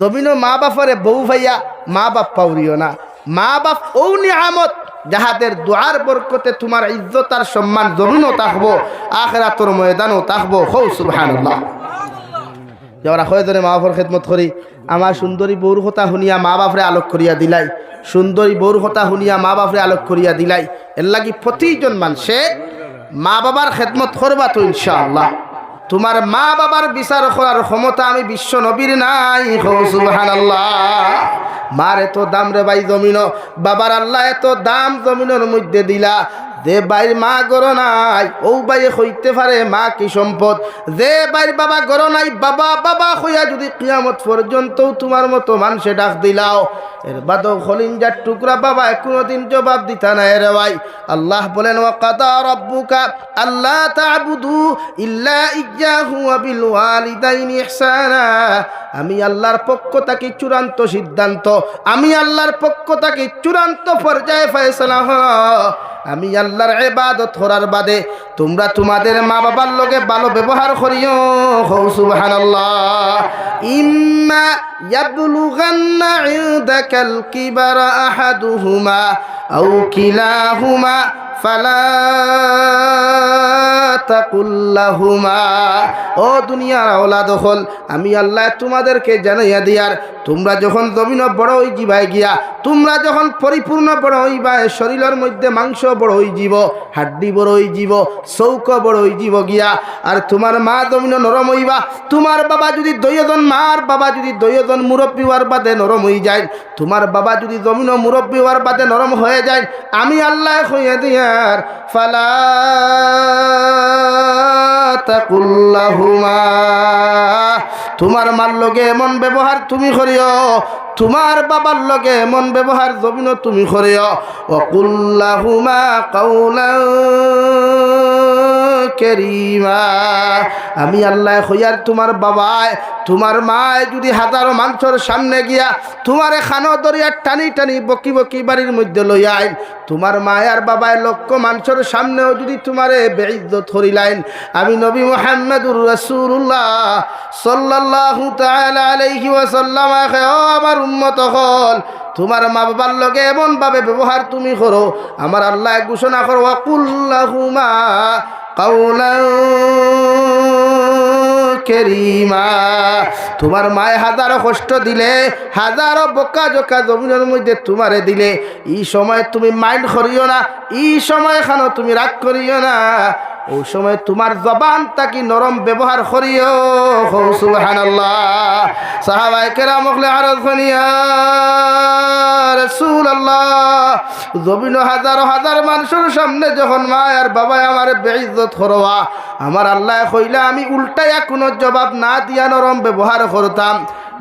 জমিনও মা বাপরে বউ ভাইয়া, মা বাপ পাউরিও না। মা বাপ ও নিয়ামত যাহাদের দোয়ার বরকতে তোমার ইজ্জত আর সম্মান জমিনও থাকব আখেরাতর ময়দানও থাকব। হৌ, সুবহানাল্লাহ। যারা মা বাপর খেদমত করি আমার সুন্দরী বউর কথা শুনিয়া মা বাপরে আলোক করিয়া দিলাই। সুন্দরী বউর কথা শুনিয়া মা বাপরে আলোক করিয়া দিলাই। এর লাগি প্রতিজন মানুষে মা বাবার খেদমত করবা তো ইনশাআল্লাহ। তোমার মা বাবার বিচার করার ক্ষমতা আমি বিশ্ব নবীর নাই। মার এত দাম রে ভাই জমিন বাবার আল্লাহ এত দাম জমিনের মধ্যে দিলা। যে বাইর মা গর নাই, ও বাইয়ে হইতে পারে মা কি সম্পদ? যে বাইর বাবা গর নাই, বাবা বাবা হইয়া যদি কিয়ামত পর্যন্ত তোমার মতো মানুষে ডাক দিলাও। এর বাদও খলিঞ্জার টুকরা বাবা কোনোদিন জবাব দিতা না রে ভাই। আল্লাহ বলেন ও কাদা রব্বুকা আল্লাহ তাবুদু ইল্লা ওয়া বিল ওয়ালিদাইনি ইহসানা। আমি আল্লাহর পক্ষ থেকে চূড়ান্ত সিদ্ধান্ত, আমি আল্লাহর পক্ষ থেকে চূড়ান্ত পর্যায়ে ফয়সালা আমি আল্লাহর এবাদত করার বাদে তোমরা তোমাদের মা বাবার লোকে ভালো ব্যবহার করিও। হৌ সুবহানাল্লাহ। ইম্মা কিবারা আহাদুহুমা আও কিলাহুমা ফালা তাকুল্লাহুমা। ও দুনিয়ার ওলাদ হল, আমি আল্লাহ তোমাদেরকে জানাইয়া দিয়ার, তোমরা যখন জমিন বড় হই যাবাই গিয়া, তোমরা যখন পরিপূর্ণ বড় হইবা শরীরের মধ্যে মাংস বড় হই যাব হাড্ডি বড় হই যাব চৌক বড় হই যাব গিয়া। আর তোমার মা জমিন নরম হইবা, তোমার বাবা যদি দৈয়জন মার বাবা যদি দৈয়জন মুরব্বী হওয়ার বাদে নরম হয়ে যায়, তোমার বাবা যদি জমিন মুরব্বী হওয়ার বাদে নরম হয়ে যায়, আমি আল্লাহ হইয়া দিয়ার ফালা لهما তোমার মার লগে এমন ব্যবহার তুমি করিও, তোমার বাবার লগে এমন ব্যবহার জমিন তুমি করিও। অকুল্লাহুমা কাউলা কেরিমা। আমি আল্লাহ হইয়ার তোমার বাবায়, তোমার মায় যদি হাজারো মানুষের সামনে গিয়া তোমার খানো দরিয়া টানি টানি বকি বকি বাড়ির মধ্যে লইয়াইন তোমার মায়ার বাবায় লক্ষ মানুষের সামনেও যদি তোমারে বেইজ্জত হরিলাইন আমি নবী মোহাম্মদুর রসুল্লাহ তাআলা আলাইহি ওয়াসাল্লাম আমার উম্মত হল, তোমার মা বাবার লগে এমন ভাবে ব্যবহার তুমি করো, আমার আল্লাহ ঘোষণা করো ওয়াকুল্লাহুমা কাউলা কেরিমা, তোমার মায় হাজারো কষ্ট দিলে, হাজারো বোকা জোকা জমিনের মধ্যে তোমারে দিলে, এই সময় তুমি মাইন্ড করিও না, এই সময় খানো তুমি রাগ করিও না। ওই সময় তোমার জবান তাকি নরম ব্যবহার করিও। হৌ, সুবহানাল্লাহ। সাহাবায়ে কেরামকলে আরজ করিয়া রাসূলুল্লাহ, জমিন হাজার হাজার মানুষের সামনে যখন মা বাবা আমার বেইজ্জত করবা আমার আল্লাহ কইলা আমি উল্টাইয়া কোনো জবাব না দিয়া নরম ব্যবহার করতাম।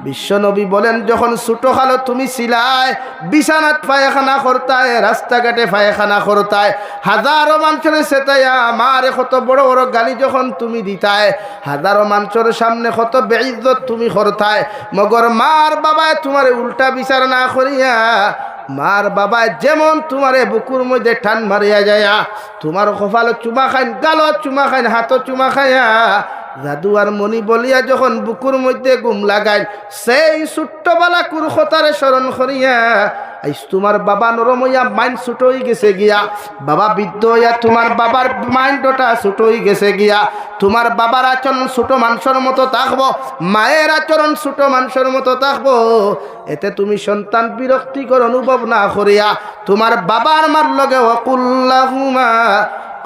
বিশ্বনবী বলেন, যখন ছোটো খালো তুমি ছিলাই বিছানাত পায়খানা করতায়, রাস্তাঘাটে পায়খানা করতায়, হাজারো মানুষের সেতাইয়া আমার কত বড় বড় গালি যখন তুমি দিতায়, হাজারো মানুষের সামনে কত বেইজ্জত তুমি করতায়, মগর মার বাবায় তোমার উল্টা বিচার না করিয়া, মার বাবায় যেমন তোমারে বুকুর মধ্যে টান মারিয়া যায়া, তোমার কপাল চুমা খাইন, গালত চুমা খাইন হাত চুমা খাইয়া জাদু আর মণি বলিয়া যখন বুকুর মধ্যে গুম লাগাই, সেই ছোট্টবেলা কুরুখতারে স্মরণ করিয়া, আইস তোমার বাবা নরম হইয়া মাইন্ড ছুট হয়ে গেছে গিয়া। বাবা বৃদ্ধ হইয়া তোমার বাবার মাইন্ডটা ছুট হয়ে গেছে গিয়া। তোমার বাবার আচরণ ছোট মানুষের মতো থাকব, মায়ের আচরণ ছোট মানুষের মতো থাকব। এতে তুমি সন্তান বিরক্তিকর অনুভব না করিয়া, তোমার বাবার মার লগে অকুল্লাহুমা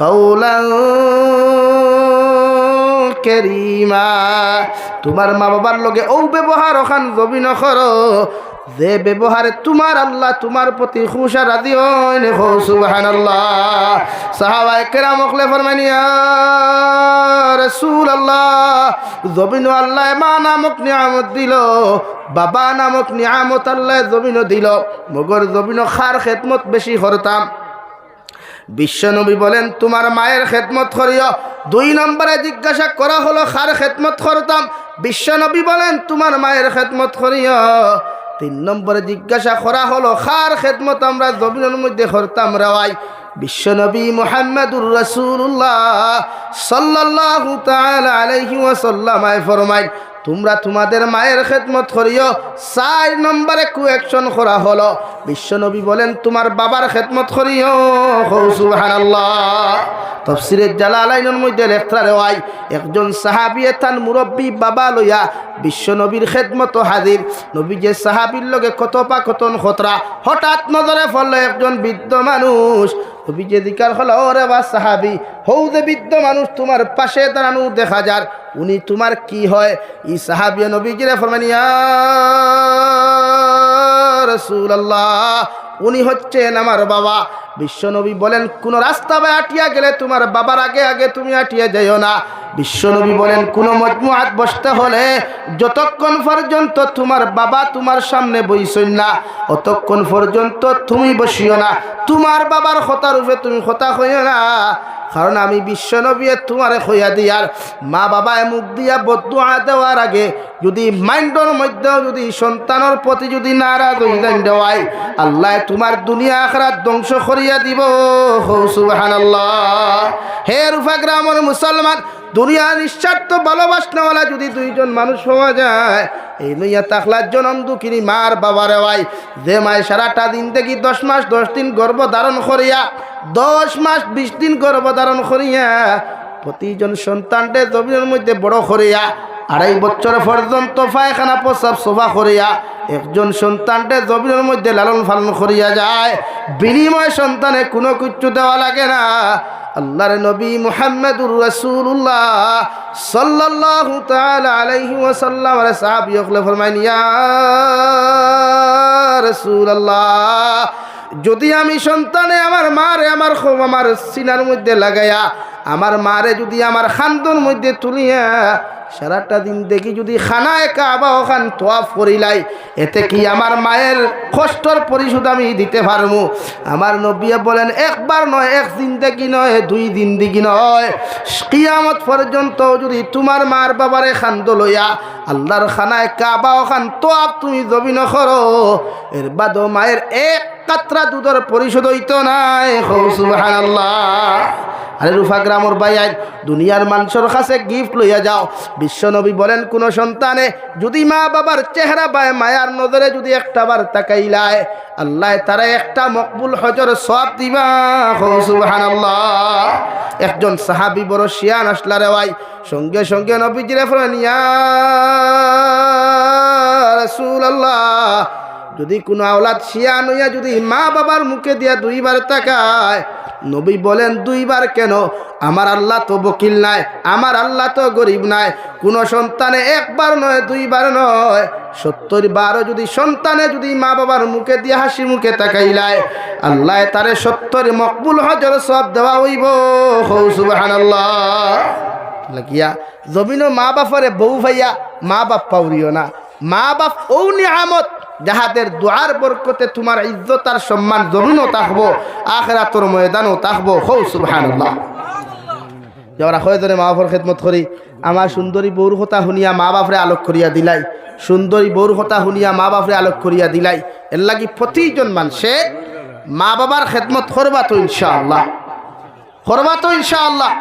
কৌলা কেরিমা। তোমার মা বাবার লগে ও ব্যবহার ওখান জবি নখর। যে ব্যবহারে তোমার আল্লাহ তোমার প্রতি খুশা রাজি হইন হো সুবহানাল্লাহ। সাহাবায়ে কেরাম ওকলে ফরমানিয়া রাসূল আল্লাহ জবিন আল্লাহ মা নামক নিয়ামত দিল, বাবা নামক নিয়ামত আল্লাহ জবিন দিল, মগর জবিন খার খেদমত বেশি করতাম। বিশ্বনবী বলেন, তোমার মায়ের খেদমত করিও। দুই নম্বরে জিজ্ঞাসা করা হলো খার খেদমত করতাম? বিশ্বনবী বলেন, তোমার মায়ের খেদমত করিও। তিন নম্বরে জিজ্ঞাসা করা হলো খার খেদমত আমরা জমিনের মধ্যে করতাম রেওয়াই বিশ্বনবী মোহাম্মদুর রসুল্লাহ সাল্লাল্লাহু তাআলা আলাইহি ওয়াসাল্লাম ফরমাই তোমরা তোমাদের মায়ের খেদমত করিও। চার নম্বরে কুয়েকশন করা হলো। বিশ্বনবী বলেন, তোমার বাবার খেদমত করিও। সুবহানাল্লাহ। তফসিরের জালালাইনের মধ্যে লেখা রেওয়াই একজন সাহাবিয়ে তান মুরব্বী বাবা লইয়া বিশ্ব নবীর খেদমত হাজির। নবী যে সাহাবির লগে কত পা কতন খতরা। হঠাৎ নজরে ফললো একজন বৃদ্ধ মানুষ। নবী যে দিকার হলো, ওরে বা সাহাবি হৌ যে বৃদ্ধ মানুষ তোমার পাশে দাঁড়ানো দেখা যার। উনি তোমার কি হয়? ই সাহাবি নবী জিরে ফরমানিয়া উনি হচ্ছেন আমার বাবা। বিশ্বনবী বলেন, কোন রাস্তা বা আটিয়া গেলে তোমার বাবার আগে আগে তুমি আটিয়া যাইও না। বিশ্বনবী বলেন, কোন মজমুয়াত বসতে হলে যতক্ষণ পর্যন্ত তোমার বাবা তোমার সামনে বইসই না, অতক্ষণ পর্যন্ত তুমি বসিও না। তোমার বাবার কথা রূপে তুমি কথা হইও না। কারণ আমি বিশ্বনবী তোমারে হইয়া দিয়ার মা বাবায় মুখ দিয়া বদুয়া দেওয়ার আগে যদি মাইন্ডর মধ্যেও যদি সন্তানের প্রতি যদি নারাজ হইলেন দেওয়াই, আল্লাহ তোমার দুনিয়া আখরাত ধ্বংস করিয়া দিব। সুবহানাল্লাহ। হে রুফা গ্রামের মুসলমান দুনিয়া নিঃস্বার্থ ভালোবাসনাওয়ালা যদি দুইজন মানুষ হওয়া যায়, এই নইয়া তাকলার জনম দুঃখিনী মার বাবার ভাই। যে মায় সারাটা দিন থেকে দশ মাস, দশ দিন গর্ভ ধারণ করিয়া, দশ মাস, বিশ দিন গর্ভ ধারণ করিয়া, প্রতিজন সন্তানটে জমিনের মধ্যে বড় করিয়া, আড়াই বছর পর্যন্ত পায়খানা, প্রসাব সোফা করিয়া, একজন সন্তানটে জমিনের মধ্যে লালন পালন করিয়া যায়। বিনিময় সন্তানে কোনো কিচ্ছু দেওয়া লাগে না। আল্লাহর নবী মুহাম্মদুর রাসূলুল্লাহ সাল্লাল্লাহু তাআলা আলাইহি ওয়াসাল্লাম, আর সাহাবী হকলে ফরমাইন, ইয়া রাসূলুল্লাহ, যদি আমি সন্তানে আমার মারে, আমার খুব আমার সিনার মধ্যে লাগাইয়া আমার মারে যদি আমার খান্দর মধ্যে তুলিয়া সারাটা দিন দেখি যদি খানায় কাবা ওখান তোয়াফ করিলাই, এতে কি আমার মায়ের কষ্টর পরিশোধ আমি দিতে পারব? আমার নবিয়া বলেন, একবার নয়, এক দিন দেখি নয়, দুই দিন দেখি নয়। কিয়ামত পর্যন্ত যদি তোমার মার বাবারে খান্দ লইয়া আল্লাহর খানায় কাবা ওখান তোয়াফ তুমি জবি করো, এর বাদও মায়ের এক কাত্রা দুধের পরিশোধ হইতো নাই। সুবহানাল্লাহ। আরে রুফা গ্রামর বাইয়াই দুনিয়ার মানুষের কাছে গিফট লইয়া যাও। বিশ্বনবী বলেন, কোন সন্তানে যদি মা বাবার চেহারা বায় মায়ার নজরে যদি একটা বার তাকাইলায়, আল্লাহ তারা একটা মকবুল হজর সব দিবা। সুবহানাল্লাহ। একজন সাহাবি বড় শিয়ান আসলা রে ভাই, সঙ্গে সঙ্গে নবীজিরে ফেলেন ইয়া যদি কোনো আওলাদ শিয়ান হইয়া যদি মা বাবার মুখে দিয়া দুইবার তাকায়, নবী বলেন, দুইবার কেন? আমার আল্লাহ তো বকিল নাই, আমার আল্লাহ তো গরিব নাই। কোনো সন্তানে একবার নয়, দুইবার নয়। সত্তর বারো যদি সন্তানে যদি মা বাবার মুখে দিয়ে হাসি মুখে তাকাইলায়, আল্লাহ তারে সত্তর মকবুল হজর সব দেওয়া হইব। সুবহানাল্লাহ। লাগিয়া জমিনও মা বাপরে বউ ভাইয়া, মা বাপ পাউরিও না। মা বাপ ও নিয়ামত। যাহাদের দোয়ার বরকতে তোমার ইজ্জত আর সম্মান জমিনও থাকব আখরাতর ময়দানও থাকব হৌ সুবহানাল্লাহ। যারা হয়তনে মা বাপর খেদমত করি? আমার সুন্দরী বৌর কথা শুনিয়া মা বাপরে আলোক করিয়া দিলাই। সুন্দরী বৌর কথা শুনিয়া মা বাপরে আলোক করিয়া দিলাই। এর লাগি প্রতিজন মানুষে মা বাবার খেদমত করবা তো ইনশাআল্লাহ। করবা তো ইনশাআল্লাহ।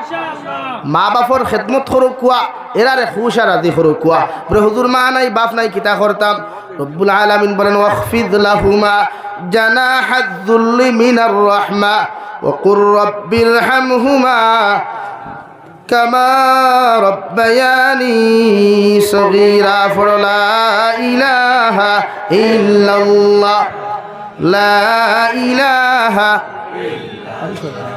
মা বাপর খেদমত করো কুয়া, এরারে খুশার আদি করো কুয়া হুজুর মা নাই, বাপ নাই, কিতা করতাম? রব্বুল আলামিন বলেন ওয়াখফিদ লাহুমা জানাহাযুল্লি মিনার রাহমা وقل رب ارحمهما كما ربياني صغيرا فلا إله إلا الله لا إله لا إله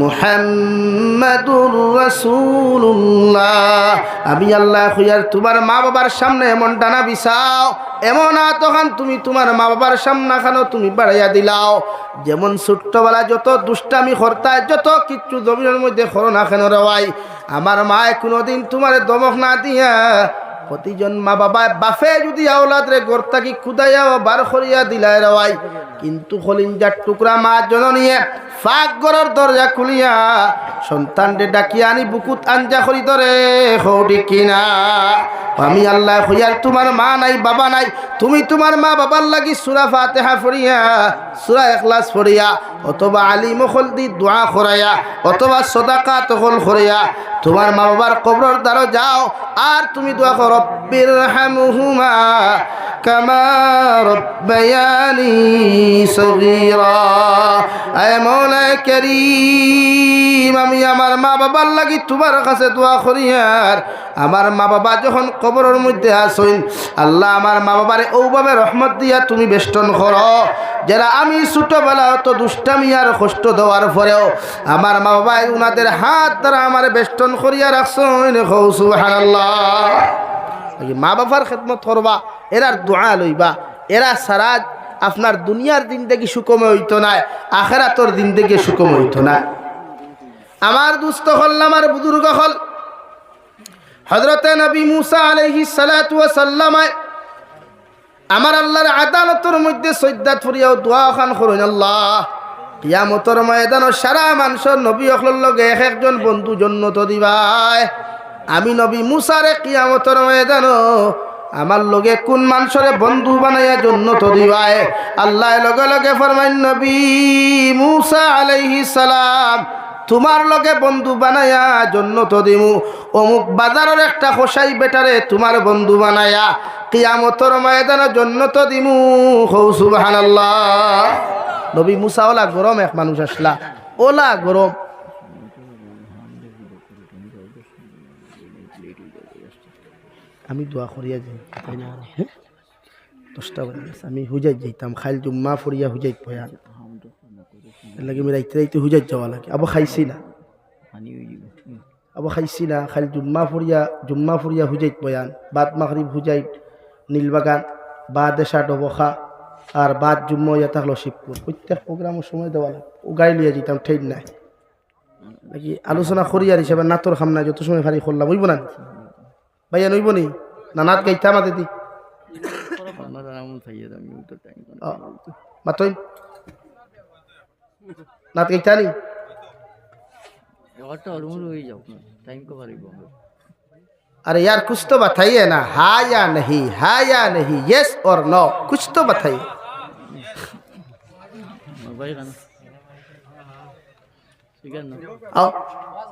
মুহাম্মাদুর রাসূলুল্লাহ। আমি আল্লাহ খুয়ার তোমার মা বাবার সামনে এমন ডানা বিছাও, এমন আ তখন তুমি তোমার মা বাবার সামনে খানো, তুমি বাড়াইয়া দিলাও। যেমন ছোট্টবেলা যত দুষ্টামি খরতায় যত কিচ্ছু জমিনের মধ্যে খর না রেওয়াই আমার মায় কোনোদিন তোমার দমক না দিয়া, প্রতিজন মা বাবা বাফে যদি আওলাদ রে গোরতাকি খুদাইয়া বার করিয়া দিলায় রেওয়াই কিন্তু খলিঞ্জার টুকরা মা জননিয়ে ফাঁক গড়ের দরজা খুলিয়া সন্তানরে ডাকিয়া আনি, বুকুত আঞ্জা করি ধরে হৌডি কিনা আমি আল্লাহ হইয়ার তোমার মা নাই, বাবা নাই, তুমি তোমার মা বাবার লাগি সুরা ফাতেহা ফরিয়া সুরা এখলাস ফরিয়া অথবা আলী মখল দি দোয়া খরাইয়া, অথবা সদাকা তখল খরাইয়া, তোমার মা বাবার কবর দ্বারা যাও, আর তুমি দোয়া করো, রব্বির হামুহুমা কামা রব্বায়ানি সগীরা। আয় আমি আমার মা বাবার লাগি তোমার কাছে দোয়া করিয়ার আমার মা বাবা যখন কবরের মধ্যে আসইন আল্লাহ আমার মা বাবারে ওভাবে রহমত দিয়া তুমি বেষ্টন কর। যারা আমি ছোটবেলা অত দুষ্টামি আর কষ্ট দেওয়ার পরেও আমার মা বাবা উনাদের হাত দ্বারা আমার বেষ্টন করিয়া রাখছেন সুবহানাল্লাহ। মা বাবার খেদমত করবা, এরার দোয়া লইবা, এরা সারা আপনার দুনিয়ার দিন থেকে সুকম হইতো না, আখেরাতর দিন থেকে সুকম হইতো না। আমার দুস্থ হল, আমার বুজুর্গ হল। হজরতে নবী মুসা আলহি সালাতামায় আমার আল্লাহর আদালতের মধ্যে সৈদ্যাত ফুরিয়াও দোয়া খান করুন, আল্লাহ, কিয়ামতর ময়দান সারা মানুষের নবী অকলের লগে এক একজন বন্ধু জন্নত দিবায়। আমি নবী মুসারে কিয়ামতর ময়দান আমার লগে কোন মানুষরে বন্ধু বানাইয়া জন্য তো দিবায় আল্লাহ লগে লগে ফরমাইন নবী মুসা আলাইহি সালাম, তোমার লগে বন্ধু বানায়া জন্য তো দিমু অমুক বাজারের একটা খোসাই বেটারে তোমার বন্ধু বানায়া কিয়ামতর ময়দানের জন্য তো দিমু হৌ সুবাহান নবী মুসা, ওলা গরম এক মানুষ আসলা। ওলা গরম। আমি দোয়া করিয়া যাই তাই না? হ্যাঁ? দশটা বাজে। আমি হুজাই যাইতাম খাইল জুম্মা ফরিয়া হুজাইত পয়া। লাগে আমি রাইতে রাইতে হুজাইত যাওয়া লাগে আবার খাইছি না। আবার খাইছি না খালি জুম্মা ফুরিয়া জুম্মা ফুরিয়া হুজাইত বয়ান বাদ মাগরিব হুজাইত নীলবাগান বা এসা ডবখা আর বাদ জুম্মা ইয়া থাকল শিবপুর। প্রত্যেক প্রোগ্রামের সময় দেওয়া লাগে ও গাড়ি লিয়ে যেতাম ট্রেন নাই নাকি আলোচনা করিয়ার হিসাবে নাতর খাম না যত সময় ফারি করলাম হইব না ভাইয়া নইব নি না নাত গাইতা আমাদের দি মাতই নাত গাইতা নি अरे यार कुछ तो बताइए ना हाँ या नहीं हाँ या नहीं यस और नो कुछ तो बताइए आओ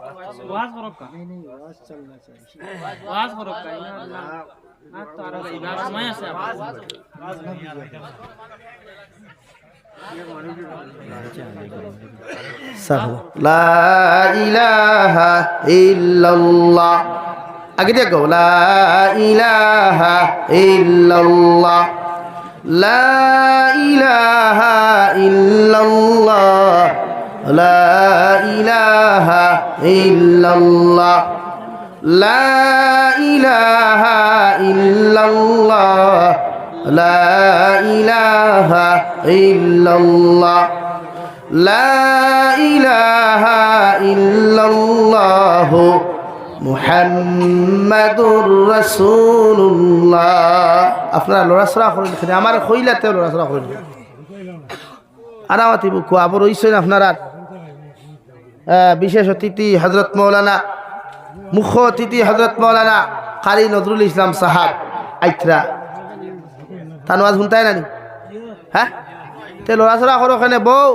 वाज करो का नहीं नहीं वाज चलना चाहिए वाज करो का ना ना तो आ रहा है समय से वाज वाज नहीं यार لا إله إلا الله أكيد يقول لا إله إلا الله لا إله إلا الله ইল্লাল্লাহ লা ইলাহা ইল্লাল্লাহ লা ইলাহা ইল্লাল্লাহ লা ইলাহা ইল্লাল্লাহ লা ইলাহা ইল্লাল্লাহ লা ইলাহা ইল্লাল্লাহ মুহাম্মাদুর রাসূলুল্লাহ আপনারা লড়াচড়া করেন এখানে আমার কইলাতে লড়াচড়া করেন আরামাতি বুকু আবার রইছেন আপনারা আহ, বিশেষ অতিথি হজরত মৌলানা মুখ্য অতিথি হজরত মৌলানা কারি নজরুল ইসলাম সাহাব আইত্রা। তানওয়াজ শুনতাই নানি? হ্যাঁ? তে লড়াচড়া করো ওখানে বউ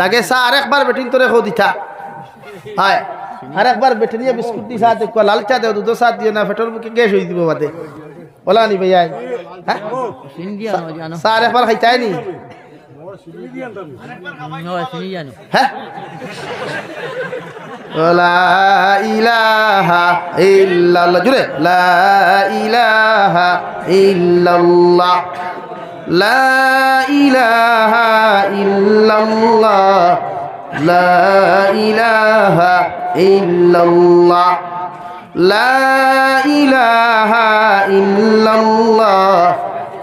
লাগে চা আরেকবার বেটিন তোরে খো দিতা হয়। আরেকবার বেটিনিয়া বিস্কুট দি চা দেখো লাল চা দেও দুধ চা দিও না ফেটর মুখে গ্যাস হয়ে দিব বাদে। বলা নি ভাইয়া হ্যাঁ চা আরেকবার খাইতাই নি? হ্যাঁ লা ইলাহা ইল্লাল্লাহ জুড়ে লা ইলাহা ইল্লাল্লাহ লা ইলাহা ইল্লাল্লাহ লা ইলাহা ইল্লাল্লাহ লা ইলাহা ইল্লাল্লাহ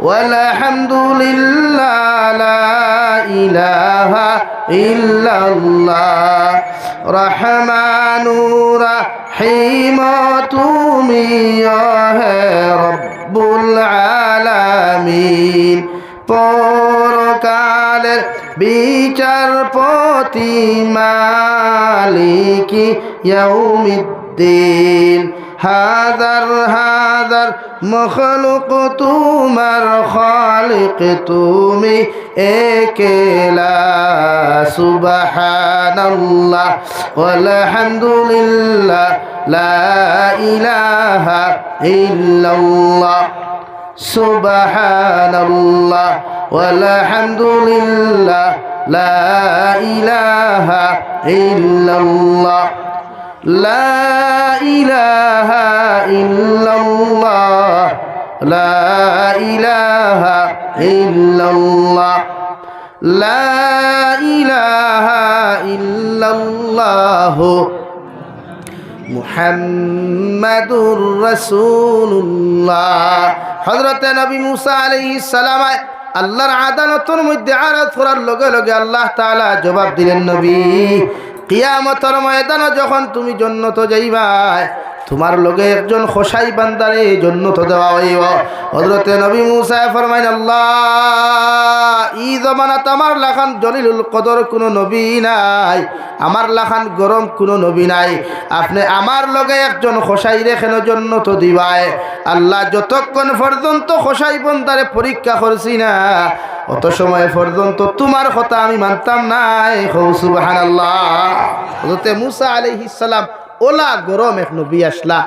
والحمد لله لا إله إلا الله رحمن رحيم তুমি হে রব্বুল আলামিন পরকালের বিচারপতি মালিকি ইয়াউমিদ্দিন হাজার হাজার মখলুক তোমার খালিক তুমি একেলা। সুবহানাল্লাহ walhamdulillah লা ইলাহা ইল্লাল্লাহ। সুবহানাল্লাহ walhamdulillah লা ইলাহা ইল্লাল্লাহ। লা ইলাহা ইল্লাল্লাহ, লা ইলাহা ইল্লাল্লাহ, লা ইলাহা ইল্লাল্লাহ। মুহাম্মাদুর রাসূলুল্লাহ। হযরত নবী মুসা আলাইহিস সালাম আল্লাহর আদালতের মধ্যে আরজ করার লগে লগে আল্লাহ তালা জবাব দিলেন, নবী কিয়ামতের ময়দান যখন তুমি জন্নত যাইবাই তোমার লগে একজন খোসাই বান্দারে জন্নত দেওয়া হইব। হযরতে নবী মুসা ফরমাইন, আল্লাহ ই জমানাত আমার লাখান জলিলুল কদর কোনো নবী নাই। আমার লাখান গরম কোনো নবী নাই। আপনি আমার লগে একজন খোসাই রেখেন জন্য তো দিবাই আল্লাহ যতক্ষণ পর্যন্ত খোসাই বন্দারে পরীক্ষা করছি না, অত সময় পর্যন্ত তোমার কথা আমি মানতাম নাই। হৌ সুবাহান আল্লাহ হজরতে মুসা আলাইহিস সালাম ওলা গরম এক নবী আসলা।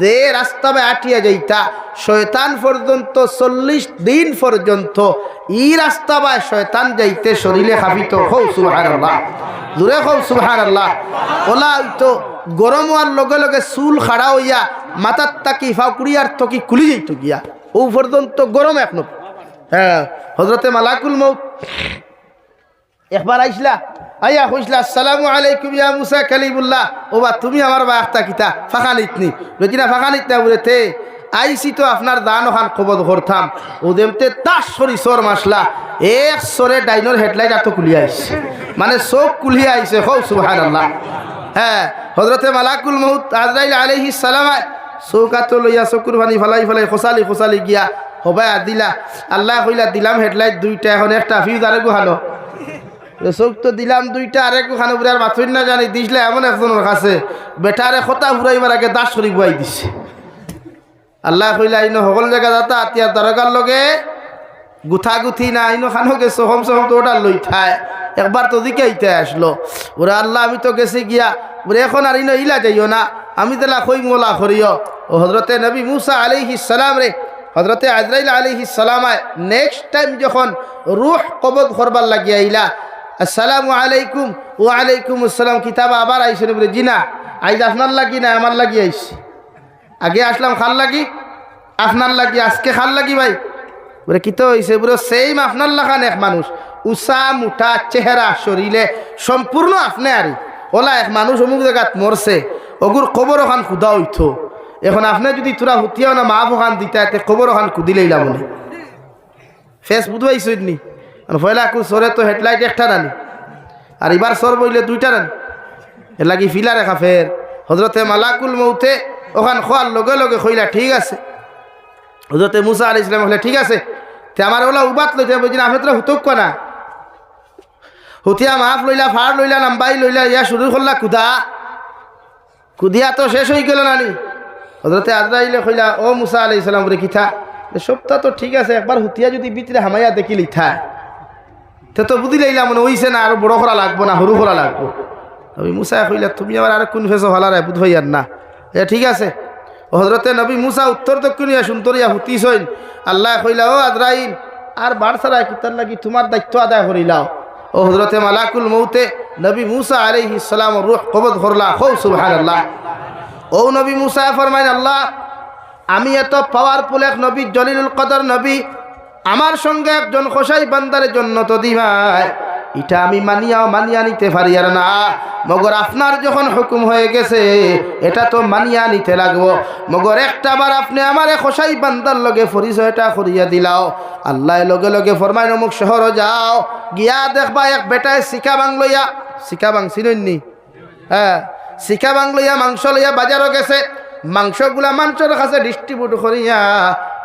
যে রাস্তা বে আটিয়া যাইতা, শয়তান পর্যন্ত চল্লিশ দিন পর্যন্ত ই রাস্তা বা শয়তান যাইতে শরীরে খাবিত হৌ সুবাহান আল্লাহ দূরে হৌ সুবাহান আল্লাহ ওলা তো গরম হওয়ার লগে লগে চুল খাড়া হইয়া, মাথার তাকি ফাউকুড়িয়ার তকি খুলি যাইত গিয়া। ও পর্যন্ত গরম এক নবী। হ্যাঁ হজরতে মালাকুল মৌত একবার আইসলা, আইয়া কইসলা, আসসালামু আলাইকুম ইয়া মুসা কালিমুল্লাহ। ওবা, তুমি আমার বা আখতা কিতা? ফাঁকা নিতনি রচিনা ফাঁকা নিত না। বলে, তে আইসি তো আপনার দান ওখান কবদ করতাম। ও দেমতে তার সরি সর মাসলা। এক সরে ডাইনোর হেডলাইট এত কুলিয়া আইসে মানে চোখ কুলিয়া আইসে হৌ সুবহান আল্লাহ হ্যাঁ হজরতে মালাকুল মহুত আজরাইল আলাইহিস সালামায় চৌকাতো লইয়া চকুর পানি ফেলাই ফেলাই খোসালি খোসালি গিয়া হবাই দিলা। আল্লাহ কইলা, দিলাম হেডলাইট দুইটা, এখন একটা ফিউজ আরে গুহানো চোখ তো দিলাম দুইটা, আরেক গুহানো বুড়ে আর মাথুর না জানি দিসলে এমন একজনের কাছে। বেটারে খোতা ফুরাইবার আগে দাস শরীফ বুয়াই দিছে। আল্লাহ কইলা ইনো সকল জায়গা যাতা, আতিয়া দরকার লগে গুথা গুথি না ইনো খানো গেছো হম সহম তো ওটা লই থায় একবার তো দিকে ইতে আসলো। ওরা আল্লাহ, আমি তো গেছি গিয়া ওরে এখন আর ইনো ইলা যাইও না। আমি তেলা কই মোলা করিও ও হজরতে নবী মুসা আলাইহি সালাম রে হজরতে আজরাইল আলাইহি সালামায় নেক্সট টাইম যখন রুহ কবদ করবার লাগিয়া ইলা আসসালামু আলাইকুম ও আলাইকুম আসসালাম, কিতাব আবার আইসেন বলে জি না আইজ আপনার লাগি না, আমার লাগি আইসি আগে আসলাম খাল লাগি? আপনার লাগি, আজকে খাল লাগি ভাই? বলে, কি তো হয়েছে বলে সেম আপনার লাগান এক মানুষ। উষা মুঠা চেহারা, শরীরে সম্পূর্ণ আপনি আরই ওলা, এক মানুষ অমুক জায়গাত মরছে, অগুর কবর ওখান খুদা হইতো। এখন আপনি যদি তোরা হুতিয়াও না, মা ওখান দিতা কবর ওখান কুদিলেইলা মনে ফেস নি পয়লা সরে তো হেডলাইট একটা রানি। আর এবার সর বইলে দুইটা রানি। এর লাগি ফিলা রেখা ফের। হজরতে মালাকুল মৌতে ওখান খোয়ার লগে লগে কইলা ঠিক আছে। হজরতে মুসা আলি ইসলাম হলে ঠিক আছে। তে আমার ওলা উবাত লইতে না আপনি তোরা হুতক না। হুতিয়া মাফ লইলা ফার লইলা, নাম্বাই লইলা, ইয়া শুরু করলা কুদা। কুদিয়া তো শেষ হয়ে গেল নানি। হজরতে আজরাইলে কইলা, ও মুসা আলি ইসলাম বলে, কিথা? সবটা তো ঠিক আছে, একবার হুতিয়া যদি ভিতরে হামাইয়া দেখি লিথা। তে তো বুঝি লাইলা মনে হইছে না আর বড় করা লাগবো না সরু করা লাগবো। নবী মুসা কইলা, তুমি আবার আর কোন ফেসো হলা রে বুধ হইয়ার না। এ, ঠিক আছে। হজরতে নবী মুসা উত্তর দক্ষিণিয়া সুন্তরিয়া হুতিস হইন আল্লাহ কইলা, ও আজরাইল, আর বার ছাড়া কিতার লাগি তোমার দায়িত্ব আদায় করিলাও? ও হজরতে মালাকুল মৌতে নবী মুসা আলাইহি সালাম রুহ কবদ করলা হৌ সুবহানাল্লাহ। ও নবী মুসা ফরমাইন আল্লাহ, আমি এত পাওয়ারফুল এক নবী, জলিলুল কদর নবী আমার সঙ্গে একজন খোসাই বান্দারের জন্য তো দিবাই। এটা আমি মানিয়াও মানিয়া নিতে পারি আর না। মগর আপনার যখন হুকুম হয়ে গেছে, এটা তো মানিয়া নিতে লাগবো। মগর একটা বার আপনি আমারে খসাই বান্দার লগে পরিচয়টা করিয়া দিলাও। আল্লাহ লগে লগে ফরমাই অমুক শহর যাও। গিয়া দেখবা এক বেটায় শিকা বাংলইয়া শিকা বাং চিননি হ্যাঁ শিকা বাং লইয়া মাংস লইয়া বাজারও গেছে। মাংসগুলা মানুষের কাছে ডিস্ট্রিবিউট করিয়া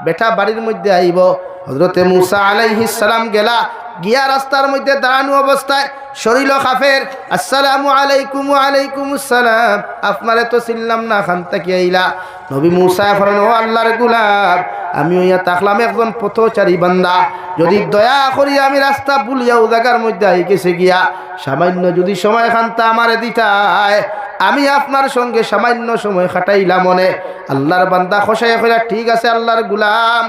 বেটা বাড়ির মধ্যে আইব। হজরতে মুসা আলাইহিস সালাম গেলা গিয়া রাস্তার মধ্যে দাঁড়ানো অবস্থায় শরীর খাফের আসসালামু আলাইকুম আলাইকুম আসসালাম, আপনারে তো চিনলাম না, খান থেকে আইলা। নবী মুসা ফরেন ও আল্লাহর গুলাম, আমি ওইয়া তাকলাম একজন পথচারী বান্দা। যদি দয়া করি আমি রাস্তা ভুলিয়া জায়গার মধ্যে আই গেছে গিয়া, সামান্য যদি সময় খান্তা আমারে দিতায়। আমি আপনার সঙ্গে সামান্য সময় খাটাইলাম মনে। আল্লাহর বান্দা খসাই ঠিক আছে, আল্লাহর গুলাম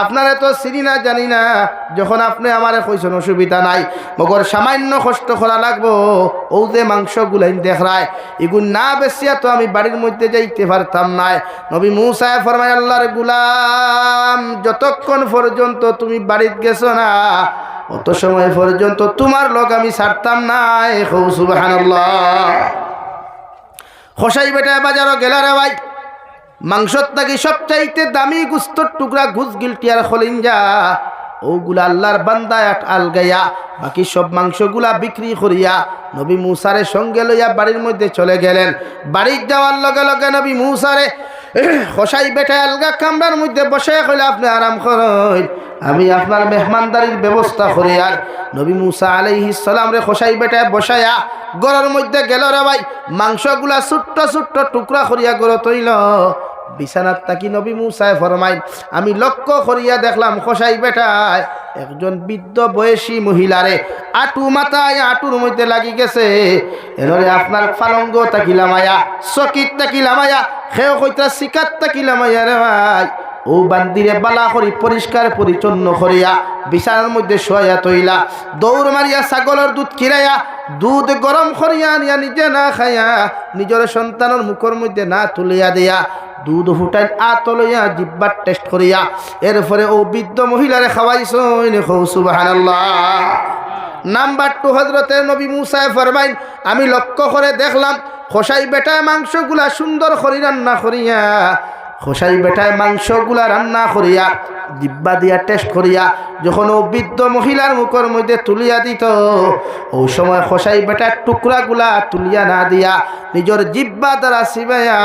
আপনারে তো চিনি না, জানি না। যখন আপনি আমার কইছেন অসুবিধা নাই, মগর সামান্য কষ্ট করা লাগবো ও যে মাংস গুলাইন দেখরায় এগুন না বেশিয়া তো আমি বাড়ির মধ্যে যাইতে পারতাম নাই। নবী মুসায় ফরমাই আল্লাহর গুলাম, যতক্ষণ পর্যন্ত তুমি বাড়িতে গেছো না, অত সময় পর্যন্ত তোমার লোক আমি ছাড়তাম না সুবাহান্লাহ খসাই বেটায় বাজারও গেলা রে ভাই। মাংসর থাকি সবচাইতে দামি গুস্তর টুকরা ঘুষ গিলটি আর খলিন যা। ওগুলা আল্লাহর বান্দা এক আলগাইয়া বাকি সব মাংসগুলা বিক্রি করিয়া নবী মুসারে সঙ্গে লইয়া বাড়ির মধ্যে চলে গেলেন। বাড়ির যাওয়ার লগে লগে নবী মুসারে খসাই বেটায় আলগা কামরার মধ্যে বসে কইলে, আপনি আরাম করেন। আমি আপনার মেহমানদারির ব্যবস্থা করি। আর নবী মুসা আলাইহিস সালাম রে খসাই বেটায় বসায়া গড়ের মধ্যে গেল রে ভাই, মাংসগুলা ছোট্ট ছোট্ট টুকরা করিয়া গড় তৈল বিছানার তাকি নবী মুসায় ফরমাই আমি লক্ষ্য করিয়া দেখলাম খসাই বেটায় একজন বৃদ্ধ বয়সী মহিলারে আটু মাথায় আটুর মধ্যে লাগি গেছে। এনরে আপনার ফালঙ্গ তাকিলামায়া চকিত তাকিলামায়া খেয়ে কইতা শিকার তাকিলামায়া রে ভাই। ও বান্দিরে বালা করি পরিষ্কার পরিচ্ছন্ন করিয়া বিছানার মধ্যে শোয়া তৈলা দৌড় মারিয়া ছাগলের দুধ কিরাইয়া দুধ গরম করিয়া নিয়া নিজে না খাইয়া, নিজের সন্তানের মুখের মধ্যে না তুলিয়া দিয়া দুধ ফুটাই আত লইয়া জিব্বার টেস্ট করিয়া। এরপরে ও বৃদ্ধ মহিলারে খাওয়াইছ নাম্বার টু হজরতে নবী মুসায় ফরমাইন, আমি লক্ষ্য করে দেখলাম, খোসাই বেটায় মাংসগুলা সুন্দর করি রান্না করিয়া খসাই বেটায় মাংসগুলা রান্না করিয়া, জিব্বা দিয়া টেস্ট করিয়া, যখন ও বৃদ্ধ মহিলার মুখের মধ্যে তুলিয়া দিত ওই সময় খসাই বেটার টুকরাগুলা তুলিয়া না দিয়া নিজের জিব্বা দ্বারা সিবাইয়া,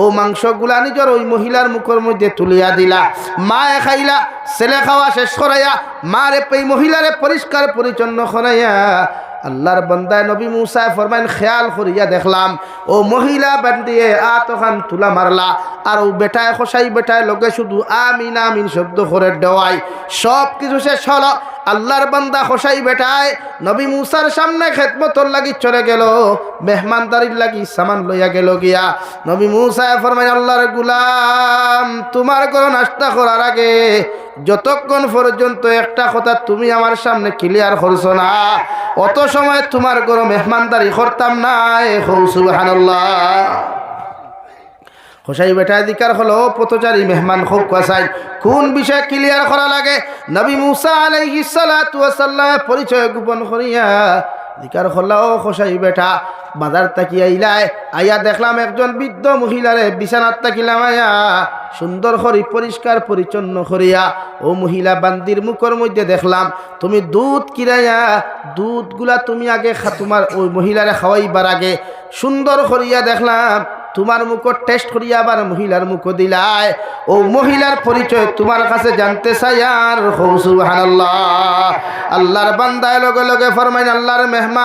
ও মাংসগুলা নিজের ওই মহিলার মুখের মধ্যে তুলিয়া দিলা। মায়ে খাইলা, ছেলে খাওয়া শেষ করাইয়া, মারে এই মহিলারে পরিষ্কার পরিচ্ছন্ন করাইয়া আল্লাহর বন্দায় নবী মুসায় ফরমাইন, খেয়াল করিয়া দেখলাম, ও মহিলা বান্দিয়ে, আতখান তুলা মারলা। আর ও বেটায় খসাই বেটায় লগে শুধু আমিন আমিন শব্দ করে দেওয়াই সব কিছু শেষ হলো। আল্লাহর বান্দা খসাই বেটায়, নবী মুসার সামনে খেদমতর লাগি চলে গেল। মেহমানদারির লাগি সামান লইয়া গেল গিয়া। নবী মুসায় ফরমাইন, আল্লাহর গুলাম, তোমার কোনো নাস্তা করার আগে যতক্ষণ পর্যন্ত একটা কথা তুমি আমার সামনে ক্লিয়ার করছ না, অত সময় তোমার ঘর মেহমানদারি করতাম না হোসাই বেটা দিকার হলো পথচারী মেহমান খুব কাসাই। কোন বিষয় ক্লিয়ার করা লাগে? নবী মুসা সালাম পরিচয় গোপন করিয়া দিকার হল্লাও খোসাই বেটা, বাজার তাকিয়া ইলাই আইয়া দেখলাম একজন বৃদ্ধ মহিলারে বিছানার তাকিলাম আয়া সুন্দর করি পরিষ্কার পরিচ্ছন্ন করিয়া, ও মহিলা বান্দির মুখর মধ্যে দেখলাম, তুমি দুধ কিরাইয়া, দুধগুলা তুমি আগে তোমার ওই মহিলারে খাওয়াইবার আগে সুন্দর করিয়া দেখলাম তোমার মুখ টেস্ট করিয়া আবার মহিলার মুখ দিলায়। ও মহিলার পরিচয় তোমার কাছে জানতে চাই আর আল্লাহর বান্দায় লগে লগে ফরমাইন, আল্লাহর মেহমান।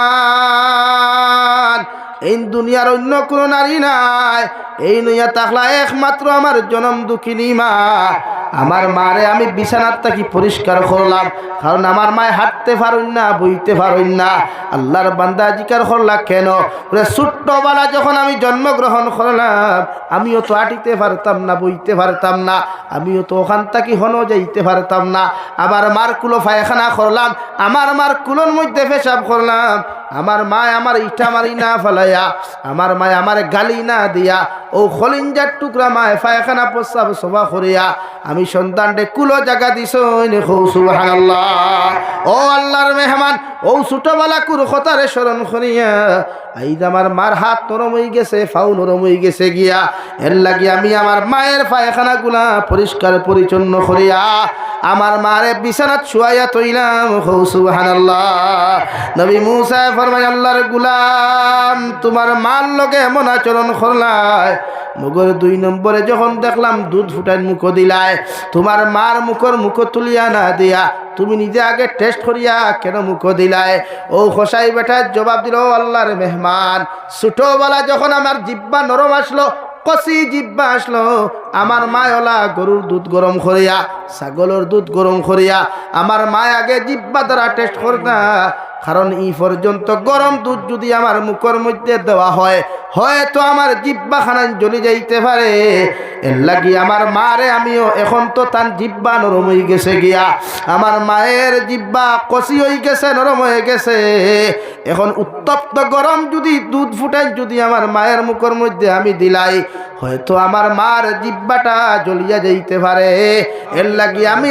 এই দুনিয়ার অন্য কোনো নারী নাই। এই নইয়া তাকলা একমাত্র আমার জনম দুঃখিনী মা। আমার মারে আমি বিছানার থাকি পরিষ্কার করলাম, কারণ আমার মায় হাঁটতে পারুন না, বইতে পারুন না। আল্লাহর বান্দা জিকার করলা কেন? ওরে ছোট্টবেলা যখন আমি জন্মগ্রহণ করলাম, আমিও তো হাঁটিতে পারতাম না, বইতে পারতাম না। আমিও তো ওখান থাকি হনও যাইতে পারতাম না। আবার মার কুলো পায়খানা করলাম, আমার মার কুলোর মধ্যে পেশাব করলাম। আমার মায় আমার ইটা মারি না ফেলাইয়া আমার মায় আমার গালি না দিয়া, ও খলিঞ্জার টুকরা মায় ফায়খানা প্রস্রাব সভা করিয়া, আমি সন্তানটে কুলো জায়গা দিস ও আল্লাহর মেহমান, ও ছোটবেলা কুর খতারে স্মরণ করিয়া, আইজ আমার মার হাত নরম হয়ে গেছে ফাউ নরম হয়ে গেছে গিয়া, এর লাগি আমি আমার মায়ের পায়খানা গুলা পরিষ্কার পরিচ্ছন্ন করিয়া, আমার মারে বিছানাত শুয়াইয়া তৈলাম সুবহানাল্লাহ। নবী মুসা ফরমাই আল্লাহর গুলাম তোমার মার লগে এমন আচরণ করলায় মুগর দুই নম্বরে যখন দেখলাম দুধ ফুটাই মুখ দিলায় তোমার মার মুখর মুখ তুলিয়া না দিয়া তুমি নিজে আগে টেস্ট করিয়া কেন মুখ দিলায় ও খসাই বেটার জবাব দিল "ও আল্লাহর মেহমান, ছোটবেলা যখন আমার জিব্বা নরম আসলো কষি জিব্বা আসলো, আমার মায়লা গরুর দুধ গরম করিয়া, ছাগলের দুধ গরম করিয়া, আমার মায় আগে জিব্বা দ্বারা টেস্ট করতা কারণ ই পর্যন্ত গরম দুধ যদি আমার মুখের মধ্যে দেওয়া হয়, হয়তো আমার জিব্বা খানান জ্বলে যাইতে পারে। এর লাগি আমার মারে আমিও এখন তো তার জিব্বা নরম হয়ে গেছে গিয়া। আমার মায়ের জিব্বা কষি হয়ে গেছে, নরম হয়ে গেছে। এখন উত্তপ্ত গরম যদি দুধ ফুটাই যদি আমার মায়ের মুখের মধ্যে আমি দিলাই, হয়তো আমার মার জিব্বাটা জ্বলিয়া যাইতে পারে। এর লাগি আমি